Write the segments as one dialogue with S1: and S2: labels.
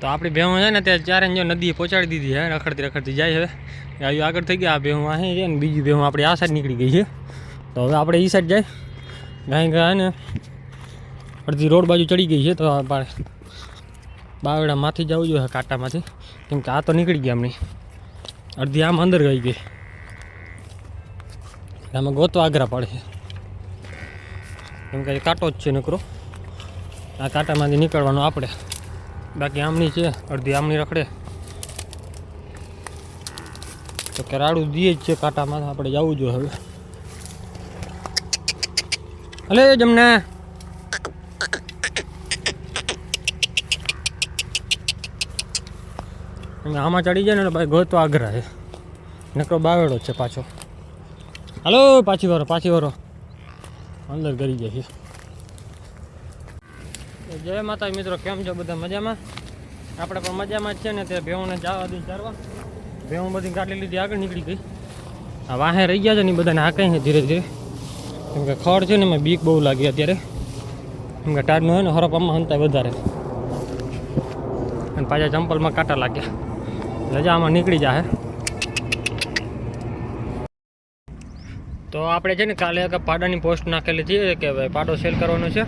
S1: તો આપણી ભેહું છે ને ત્યાં ચારે જો નદી પહોંચાડી દીધી છે રખડતી રખડતી જાય છે આવી આગળ થઈ ગયા, આ ભેહું અહીં છે ને, બીજી ભેહું આપણી આ સાઈડ નીકળી ગઈ છે. તો હવે આપણે એ સાઈડ જાય. ગાય ગયા ને અડધી રોડ બાજુ ચડી ગઈ છે, તો બાવડામાંથી જવું જોઈએ કાંટામાંથી. કેમ કે આ તો નીકળી ગયા એમની. અડધી આમ અંદર ગઈ ગઈ. આમાં ગોતવા આગ્રા પડે છે. કેમ કે કાંટો જ છે નકરો. આ કાંટામાંથી નીકળવાનું આપણે. બાકી આમની છે, અડધી આમની રખડે. તો કેરાડું દઈએ જ છે કાંટામાં, આપણે જવું જોઈએ હવે. હલે જમને. આમાં ચડી જાય ને ભાઈ ગોતો આગ્રા છે. નકરો બાવેડો છે પાછો. હાલો, પાછી વારો પાછી વારો. અંદર કરી જાય છે. જય માતા મિત્રો, કેમ છો બધા મજામાં? આપણે પણ મજામાં જ છે ને તે ભેવને જવા દી ચારવા ભેવું બધી કાઢી લીધી, આગળ નીકળી ગઈ. આ વાહે રહી ગયા છે ને બધાને હાંકાય છે ધીરે ધીરે. કેમ કે ખડ છે ને, એમાં બીક બહુ લાગી અત્યારે. કેમ કે ટાયરનું હોય ને હરપામાં હંતાય વધારે. અને પાછા ચંપલમાં કાંટા લાગ્યા. એટલે આમાં નીકળી જાય તો આપણે છે ને, કાલે પાડાની પોસ્ટ નાખેલી છે, કે ભાઈ પાડો સેલ કરવાનો છે.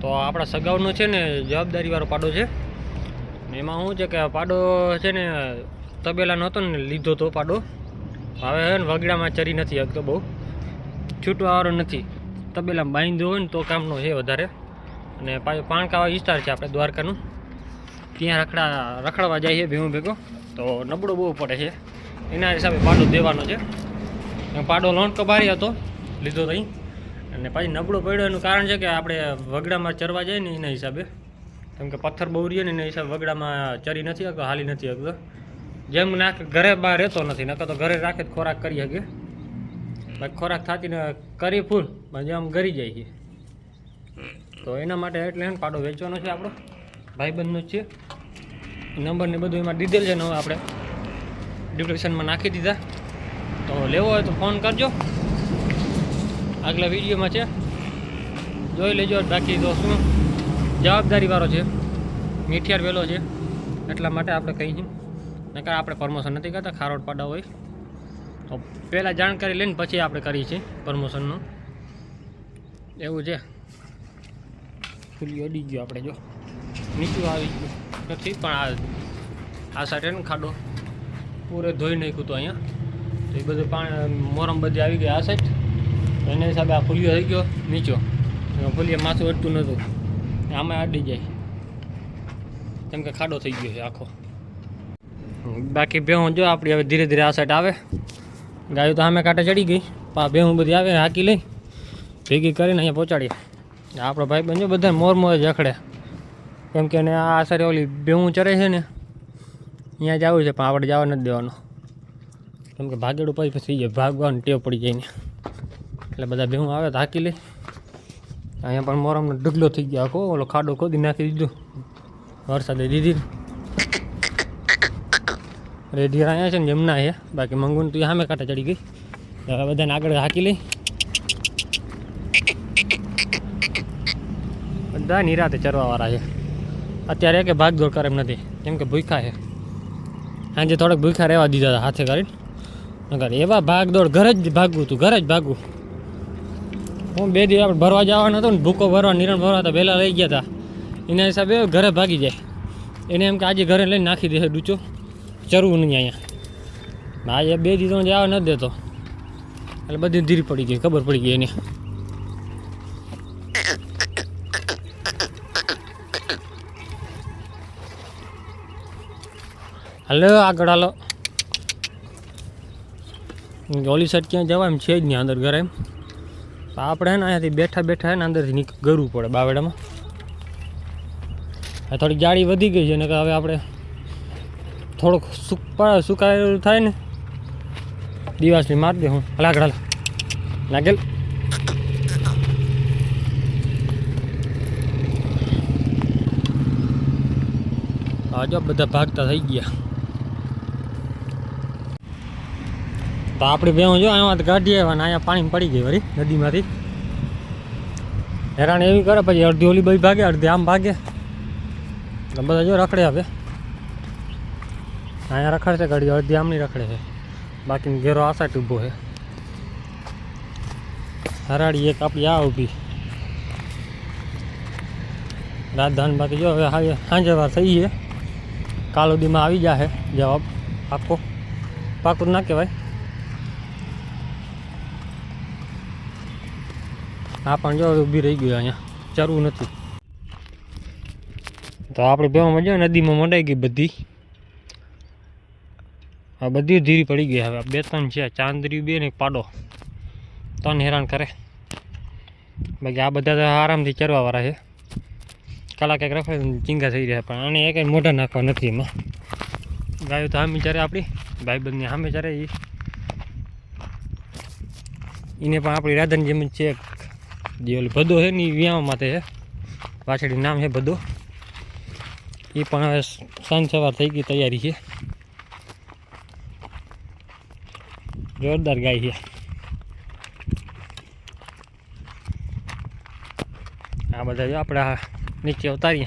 S1: તો આપણા સગાઉનો છે ને જવાબદારીવાળો પાડો છે. એમાં શું છે કે પાડો છે ને તબેલાનો હતો ને લીધો તો પાડો. હવે હે ને વગડામાં ચરી નથી તો બહુ. છૂટવાવાળો નથી. તબેલામાં બાંધ્યો હોય ને તો કામનો છે વધારે. અને પાણકાવા વિસ્તાર છે આપણે દ્વારકાનું. ત્યાં રખડા રખડવા જાય છે ભેગું ભેગો. તો નબળો બહુ પડે છે. એના હિસાબે પાડો દેવાનો છે. પાડો લોન કબારી હતો, લીધો તઈ અને પછી નબળો પડ્યો એનું કારણ છે કે આપણે વગડામાં ચરવા જાય ને એના હિસાબે. કેમ કે પથ્થર બહુ રહીએ ને એના હિસાબે વગડામાં ચરી નથી શકતો, હાલી નથી શકતો. જેમ નાખે ઘરે બહાર રહેતો નથી, નકર તો ઘરે રાખે ખોરાક કરી શકે. બાકી ખોરાક થાતી ને કરી ફૂલ પછી આમ ગરી જાય છે. તો એના માટે એટલે હે ને પાડો વેચવાનો છે આપણો, ભાઈબંધનો છે. નંબર ને બધું એમાં દીધેલ છે ને આપણે ડિસ્ક્રિપ્શનમાં નાખી દીધા. તો લેવો હોય તો ફોન કરજો. આગલા વિડીયોમાં છે. જોઈ લેજો બાકી તો શું? જવાબદારીવાળો છે. મીઠિયાર વેલો છે. એટલા માટે આપણે કહી છીએ નકર આપણે પ્રમોશન નથી કરતા, ખારોડ પાડા હોય. તો પહેલાં જાણકારી લઈને પછી આપણે કરીએ છીએ પ્રમોશનનું એવું છે. ફૂલી અડી ગયો આપણે જો. નીચું આવી ગયું. નથી, પણ આ આ સાઈડ ને ખાડો. પૂરે ધોઈ નાખ્યું હતું અહીંયા. તો એ બધું પાણી, મોરમ બધી આવી ગઈ આ સાઈડ. એના હિસાબે આ ફૂલિયો થઈ ગયો નીચો. ફૂલિયા માથું અડતું નહોતું આમાં અડી જાય. કેમ કે ખાડો થઈ ગયો છે આખો. બાકી ભેહું જો આપણી હવે ધીરે ધીરે આ સાઈડ આવે. ગાયો તો સામે કાંટે ચડી ગઈ. પા ભેહું બધી આવે, હાકી લઈ. ભેગી કરીને અહીંયા પહોંચાડીએ. આપણો ભાઈ બનજો બધા મોર મોર જખડે કેમ કે એને આ આસરે ઓલી ભેહું ચરે છે ને, અહીંયા જવું છે, પણ આપણે જવા નથી દેવાનું. કેમ કે ભાગેડું પછી થઈ જાય. ભાગવાનું ટેવ પડી જાય ને. એટલે બધા ભેહું આવે હાકી લે. અહીંયા પણ મોરમનો ઢગલો થઈ ગયો આખો. ઓલો ખાડો ખોદી નાખી દીધો. વરસાદે દીધી. રેડિયર અહીંયા છે ને જમના છે. બાકી મંગુન તું સામે કાંટા ચડી ગઈ. હવે બધાને આગળ હાકી લઈ. બધા નિરાતે ચરવાવાળા છે. અત્યારે કે ભાગદોડ કરે એમ નથી. કેમ કે ભૂખા છે. સાંજે થોડાક ભૂખા રહેવા દીધા હતા હાથે કરીને. નગર એવા ભાગદોડ ઘરે જ ભાગવું હતું ઘરે જ ભાગવું. હું બે દિવસ આપણે ભરવા જવાનો હતો ને, ભૂકો ભરવા, નિરણ ભરવા તો વહેલા લઈ ગયા હતા. એના હિસાબે ઘરે ભાગી જાય. એને એમ કે આજે ઘરે લઈને નાખી દેશે ડૂચો. ચરવું નહીં અહીંયા. આજે બે દિવસ જવા નથી દેતો. એટલે બધી ધીરી પડી ગઈ, ખબર પડી ગઈ એની. હલો, આગળ હાલો. ઓલી સાઈડ ક્યાં જવા એમ છે જ નહીં અંદર ઘરે એમ. આપણે ને અહીંયાથી બેઠા બેઠા ને અંદરથી નીક, ગરવું પડે બાવડામાં આ થોડીક જાળી વધી ગઈ છે ને હવે આપણે થોડુંક સુકા સુકાયેલું થાય ને દિવાસની મારી દે હું. હાલ હાલ. લાગેલ. હા જો બધા ભાગતા થઈ ગયા. તો આપણી બેહું જો અહીંયા કાઢી આવ્યા ને અહીંયા પાણી પડી ગઈ વળી નદીમાંથી. હેરાન એવી કરે, પછી અડધી ઓલી બધી ભાગે, અડધી આમ ભાગે. એટલે બધા જો રખડે હવે. અહીંયા રખડશે ગાડી, અડધી આમની રખડે છે. બાકી ઘેરો આ સાઈડ છે. હરાડી એક આપણી આ ઊભી. રાજધાન બાકી જો, હવે સાંજે વાર થઈ છે. કાલ સુધીમાં આવી જશે જવાબ. આખો પાકું ના કહેવાય. આ પણ જો ઊભી રહી ગયું અહીંયા. ચરવું નથી. તો આપણે ભેવા જો નદીમાં મંડાઈ ગઈ બધી. આ બધી ધીરી પડી ગઈ હવે. બે ત્રણ છે ચાંદરી બે ને પાડો. ત્રણ હેરાન કરે. બાકી આ બધા તો આરામથી ચરવાવાળા છે. કલાક એક રખાય ચીંગા થઈ રહ્યા, પણ આને એક મોઢા નાખવા નથી એમાં. ગાયો તો સામે ચારે આપણી, ભાઈબંધની સામે ચારે એ એને પણ આપણી રાધન જેમ છે. જે, ઓલી ભદો છે ને એ વ્યાવા માટે છે. વાછડી નામ છે ભદો. એ પણ હવે સાંજ સવાર થઈ ગઈ તૈયારી છે. જોરદાર ગાય છે. આ બધા જો આપણે નીચે ઉતારીએ.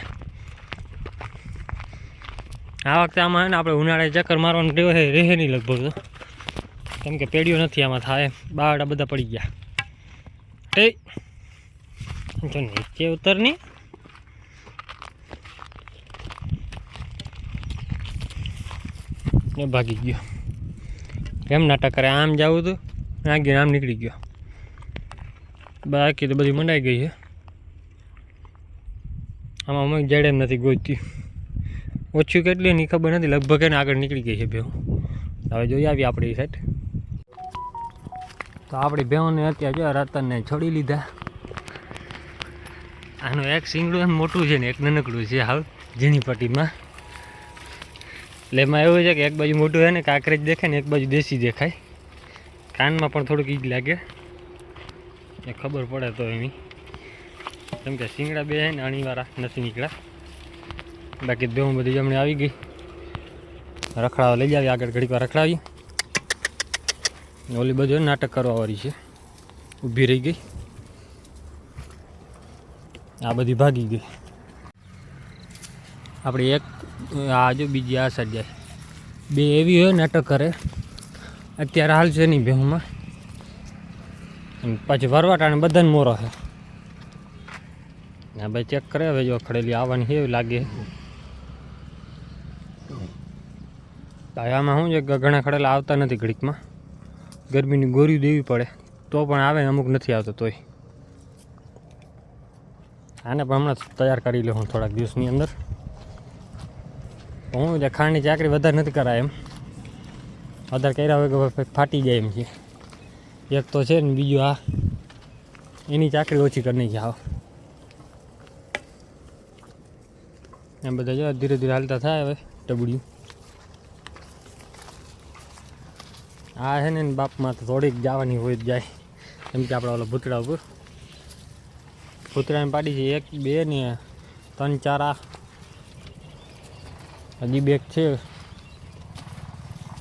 S1: આ વખતે આમાં ને આપણે ઉનાળે ચક્કર મારવાનું ટેવ છે, રહે નહીં લગભગ તો. કેમ કે પેઢીઓ નથી આમાં થાય બાવડા બધા પડી ગયા. એ જો નીચે ઉતરની. ને ભાગી ગયો. કેમ નાટક કરે? આમ જવું હતું આ ગયો આમ નીકળી ગયો. બાકી તો બધી મંડાઈ ગઈ છે આમાં અમે જડે નથી ગોતી. ઓછું કેટલી ની ખબર નથી. લગભગ એને આગળ નીકળી ગઈ છે ભેવ હવે જોઈ આવી આપણી સાઈડ તો આપણી ભેવને અત્યારે જો રતનને છોડી લીધા. આનું એક સિંગડું એમ મોટું છે ને, એક નાનકડું છે, હાલ ઝીણી પટ્ટીમાં એટલે એમાં એવું છે કે એક બાજુ મોટું હોય ને, કાંકરેજ દેખાય ને, એક બાજુ દેશી દેખાય. કાનમાં પણ થોડુંક ઈજ લાગે. એ ખબર પડે તો એની કેમ કે સિંગડા બે ને, અણીવાળા, નથી નીકળ્યા. બાકી બેઉ બધી જમણી આવી ગઈ. રખડાવા લઈ જાવી આગળ ઘડીક વાર રખડાવી. ઓલી બધું નાટક કરવા વાળી છે. ઊભી રહી ગઈ. આ બધી ભાગી ગઈ. આપણે એક, આ જો બીજી આ સાઈડ જાય. બે એવી હોય નાટક કરે. અત્યારે હાલ છે નહીં બેહુમાં પછી વરવાટાને બધાને મોરો છે. ના ભાઈ ચેક કરે, હવે જો ખડેલી આવવાની છે એવી લાગે આમાં શું છે કે ઘણા ખડેલા આવતા નથી ઘડીકમાં. ગરમીની ગોરી દેવી પડે. તો પણ આવે અમુક નથી આવતો તોય. આને પણ હમણાં તૈયાર કરી લઉં થોડાક દિવસની અંદર. હું જે ખાંડની ચાકરી વધારે નથી કરાય એમ. વધારે કર્યા હોય કે ફાટી જાય એમ છે. એક તો છે ને બીજું આ, એની ચાકરી ઓછી કરી નાખી આવ. એમ બધા જો ધીરે ધીરે હાલતા થાય હવે ટબડ્યું આ છે ને બાપમાં તો થોડીક જવાની હોય જાય. કેમ કે આપણા ઓલા ભૂતળા ઉપર. ભૂતળાને પાડી છે, એક, બે ને ત્રણ, ચાર આ. હજી બેગ છે.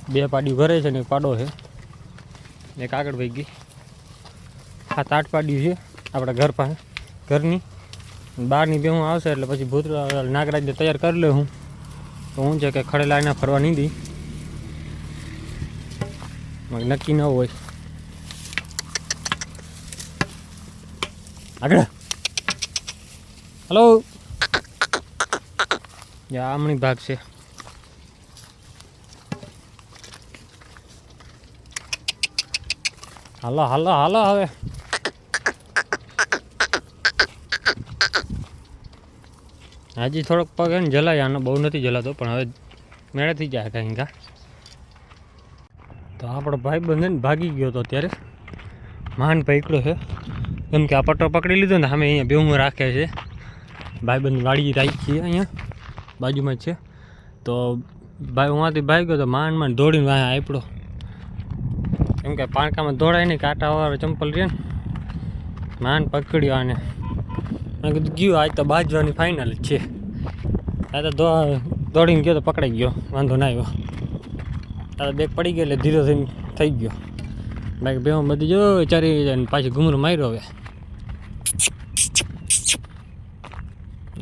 S1: બે પાડી ઘરે છે ને પાડો છે. એક આગળ વહી ગઈ. સાત આઠ પાડ્યું છે, આપણા ઘર પાસે, ઘરની. બહારની બે હું આવશે એટલે પછી ભૂતરા નાગરાજને તૈયાર કરી લઉં હું. તો હું છે કે ખડેલા એના ફરવા નહીં દી મગ નક્કી ન હોય. આગળ. હલો જામણી ભાગ છે. હાલો હાલો હાલો હવે. હજી થોડોક પગ એને જલાય, આનો બહુ નથી જલાતો, પણ હવે મેળેથી જાય કાંઈ કા. તો આપણો ભાઈ બંધ ને ભાગી ગયો હતો ત્યારે મહાન પકડ્યો છે. કેમ કે આ પટ્ટો પકડી લીધો ને અમે અહીંયા બેવું રાખે છે. ભાઈબંધ વાડી રાખી અહીંયા, બાજુમાં જ છે. તો ભાઈ હુંથી ભાઈ ગયો તો માંડ માંડ દોડીને વાહ આપડો કેમ કે પાણકામાં દોડાય નહીં કાંટાવાળો ચંપલ રહે ને, માંડ પકડ્યો આને. મેં કીધું, ગયું, આજ તો બાજવાની ફાઇનલ છે. આ તો દોડીને ગયો તો પકડાઈ ગયો, વાંધો ના આવ્યો. આ તો બેગ પડી ગયો એટલે ધીરે થઈને થઈ ગયો. બાકી બે બધી જો ચારી પાછી ઘૂમરો માર્યો હવે.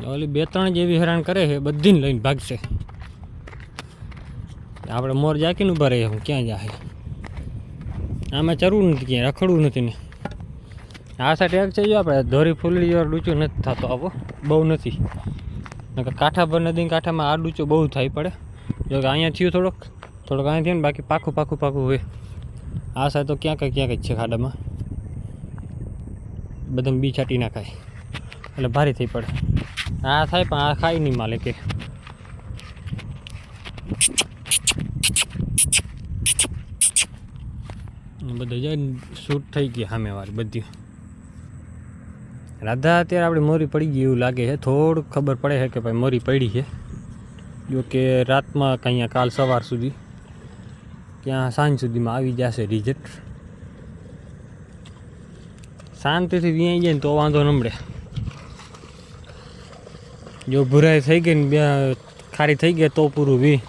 S1: ઓલી બે ત્રણ જેવી હેરાન કરે છે, બધીને લઈને ભાગશે. આપણે મોર જાકીને ઊભા રહીએ, હું ક્યાં જાય આમાં ચરવું નથી ક્યાંય, રખડવું નથી ને. આ સાઈડ એક છે જો આપણે, ધોરી ફૂલડી જેવો ડૂચો નથી થતો આવો, બહુ નથી. કાંઠા પર નદી કાંઠામાં આ ડૂચો બહુ થાય પડે. જો કે અહીંયા થયું થોડોક થોડોક અહીંયા થયું ને, બાકી પાકું પાકું પાકું હોય. આ સાઈડ તો ક્યાંક ક્યાંક જ છે ખાડામાં. બધા બી છાટી નાખાય. એટલે ભારી થઈ પડે. આ થાય, પણ આ ખાઈ નહીં માલે કે. બધા જાય શૂટ થઈ ગઈ સામે વાળી બધી. રાધા, અત્યારે આપણે મોરી પડી ગઈ એવું લાગે છે. થોડુંક ખબર પડે છે કે ભાઈ મોરી પડી છે. જો કે રાતમાં કંઈ કાલ સવાર સુધી ત્યાં સાંજ સુધીમાં આવી જશે રિઝલ્ટ શાંતિથી ત્યાં જાય ને તો વાંધો ન મળે. જો ભૂરાઈ થઈ ગઈ ને બે ખારી થઈ ગઈ તો પૂરું વી.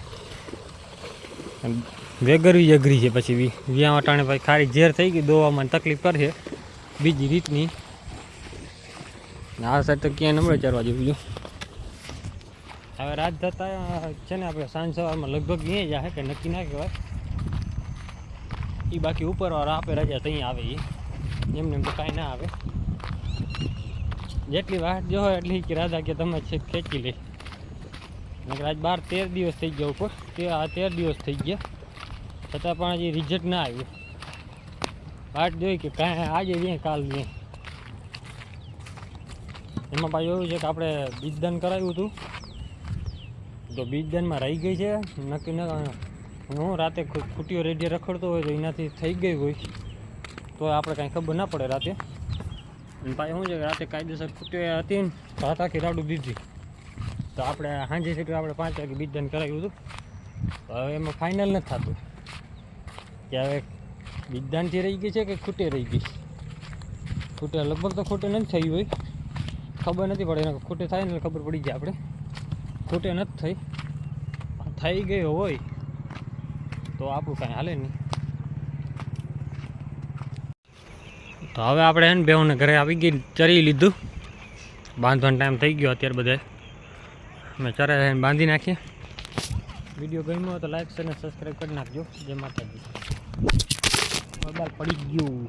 S1: વેગરવી અઘરી છે પછી વી. વ્યા વટાણે ભાઈ ખારી ઝેર થઈ ગઈ, દોવામાં તકલીફ કરશે બીજી રીતની. આ સાઈડ તો ક્યાંય નમળે ચારવા જેવું જો હવે રાત થતા છે ને આપણે સાંજ સવારમાં લગભગ અહીંયા જાય કે નક્કી ના કહેવાય. એ બાકી ઉપરવાળા આપે રજા ત્યાં આવે એ એમને એમ તો કાંઈ ના આવે. જેટલી વાટ જો એટલી કે રાધા કે તમે છે ખેંચી લે. આજ બાર તેર દિવસ થઈ ગયા ઉપર. તે આ તેર દિવસ થઈ ગયા. છતાં પણ હજી રિઝલ્ટ ના આવ્યું. વાટ જોઈ કે કાંઈ આજે જઈએ કાલ જઈએ એમાં પાછું એવું છે કે આપણે બીજદાન કરાવ્યું હતું. તો બીજદાનમાં રહી ગઈ છે. નક્કી ન, હું રાતે ખૂટીઓ રેડિયો રખડતો હોય તો એનાથી થઈ ગઈ હોય. તો આપણે કાંઈ ખબર ના પડે રાતે. પાછું શું છે રાતે કાયદેસર ખૂટીઓ હતી ને સાત આખી રાડું દીધી. તો આપણે સાંજે સીટું આપણે પાંચ વાગે બીજદાન કરાવ્યું હતું. હવે એમાં ફાઇનલ નથી થતું. કે હવે બીજદાનથી રહી ગઈ છે કે ખૂટે રહી ગઈ ખૂટે લગભગ તો ખૂટે નથી થઈ હોય. ખબર નથી પડે એને ખૂટે થાય ને ખબર પડી જાય આપણે. ખૂટે નથી થઈ. થઈ ગયો હોય તો આપણું કાંઈ હાલે નહીં. તો હવે આપણે એને બેહુને ઘરે આવી ગઈ ચરી લીધું. બાંધવાનો ટાઈમ થઈ ગયો અત્યારે બધે. અમે ચરે બાંધી નાખીએ. વીડિયો ગમ્યો હોય તો લાઈક અને સબસ્ક્રાઈબ કરી નાખજો. જય માતાજી. મોબાઈલ પડી ગયું.